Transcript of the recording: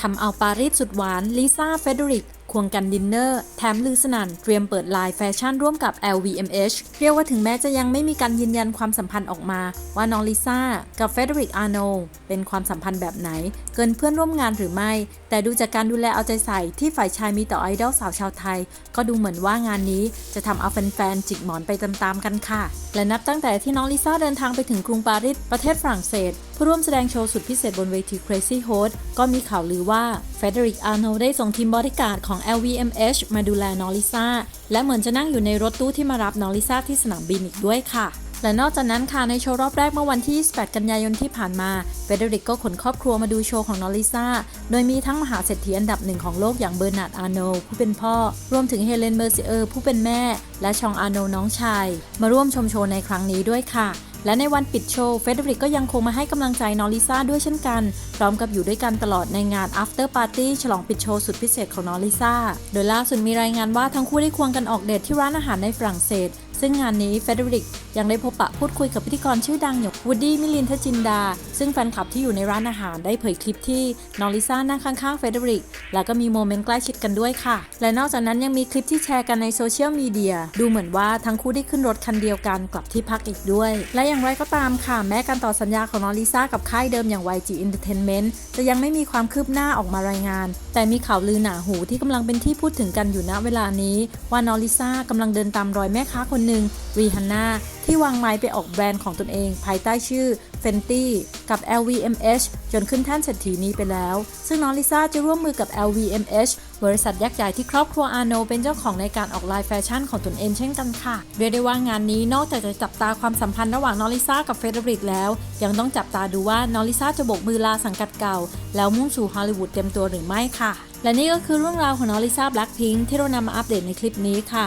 ทำเอาปารีสสุดหวานลิซ่าเฟเดริก ควงกันดินเนอร์ แถมลือสนั่นเตรียมเปิดไลน์แฟชั่นร่วมกับ LVMH เรียกว่าถึงแม้จะยังไม่มีการยืนยันความสัมพันธ์ออกมา ว่าน้องลิซ่ากับเฟเดริกอาร์โนเป็นความสัมพันธ์แบบไหน เกินเพื่อนร่วมงานหรือไม่ แต่ดูจากการดูแลเอาใจใส่ที่ฝ่ายชายมีต่อไอดอลสาวชาวไทย ก็ดูเหมือนว่างานนี้จะทำเอาแฟนๆจิกหมอนไปตามๆกันค่ะ และนับตั้งแต่ที่น้องลิซ่าเดินทางไปถึงกรุงปารีสประเทศฝรั่งเศสเพื่อร่วมแสดงโชว์สุดพิเศษบนเวที Crazy Horse ก็มีข่าวลือว่าเฟเดริกอาร์โนได้ส่งทีมบริการของ LVMH มาดูแลน้องลิซ่า และเหมือนจะนั่งอยู่ในรถตู้ที่มารับน้องลิซ่าที่สนามบินอีกด้วยค่ะ และนอกจากนั้นค่ะในโชว์รอบแรกเมื่อวันที่ 28 กันยายนที่ผ่านมาเฟเดริกก็ขนครอบครัวมาดูโชว์ของน้องลิซ่า โดยมีทั้งมหาเศรษฐีอันดับหนึ่งของโลกอย่างเบอร์นาร์ดอาร์โนผู้เป็นพ่อ รวมถึงเฮเลนเมอร์ซิเออร์ผู้เป็นแม่ และชองอาร์โนน้องชาย มาร่วมชมโชว์ในครั้งนี้ด้วยค่ะ และในวันปิดโชว์เฟเดริกก็ยังคงมาให้กำลังใจน้องลิซ่าด้วยเช่นกัน พร้อมกับอยู่ด้วยกันตลอดในงาน after party ฉลองปิดโชว์สุดพิเศษของน้องลิซ่า โดยล่าสุดมีรายงานว่าทั้งคู่ได้ควงกันออกเดทที่ร้านอาหารในฝรั่งเศส ซึ่งงานนี้เฟเดริกยังได้พบปะพูดคุยกับพิธีกรชื่อดังอย่างวูดดี้มิลินทจินดา ซึ่งแฟนคลับที่อยู่ในร้านอาหารได้เผยคลิปที่น้องลิซ่านั่งข้างๆเฟเดริกแล้วก็มีโมเมนต์ใกล้ชิดกันด้วยค่ะ และนอกจากนั้นยังมีคลิปที่แชร์กันในโซเชียลมีเดียดูเหมือนว่าทั้งคู่ได้ขึ้นรถคันเดียวกันกลับที่พักอีกด้วย และอย่างไรก็ตามค่ะ แม้การต่อสัญญาของน้องลิซ่ากับค่ายเดิมอย่าง YG Entertainment จะยังไม่มีความคืบหน้าออกมารายงาน แต่มีข่าวลือหนาหูที่กำลังเป็นที่พูดถึงกันอยู่ณเวลานี้ ว่าน้องลิซ่ากำลังเดินตามรอยแม่ค้าคนหนึ่งรีฮันน่าที่วางไม้ไปออกแบรนด์ของตนเอง ภายใต้ชื่อ Fenty กับ LVMH จนขึ้นแท่นเศรษฐีนี้ไปแล้ว ซึ่งน้องลิซ่าจะร่วมมือกับ LVMH บริษัทยักษ์ใหญ่ที่ครอบครัวอาโนเป็นเจ้าของในการออกไลน์แฟชั่นของตนเองเช่นกันค่ะ เรียกได้ว่างานนี้นอกจากจะจับตาความสัมพันธ์ระหว่างน้องลิซ่ากับเฟเดริกแล้ว ยังต้องจับตาดูว่าน้องลิซ่าจะโบกมือลาสังกัดเก่า แล้วมุ่งสู่ฮอลลีวูดเต็มตัวหรือไม่ค่ะ และนี่ก็คือเรื่องราวของน้องลิซ่าแบล็คพิงค์ที่เรานำมาอัปเดตในคลิปนี้ค่ะ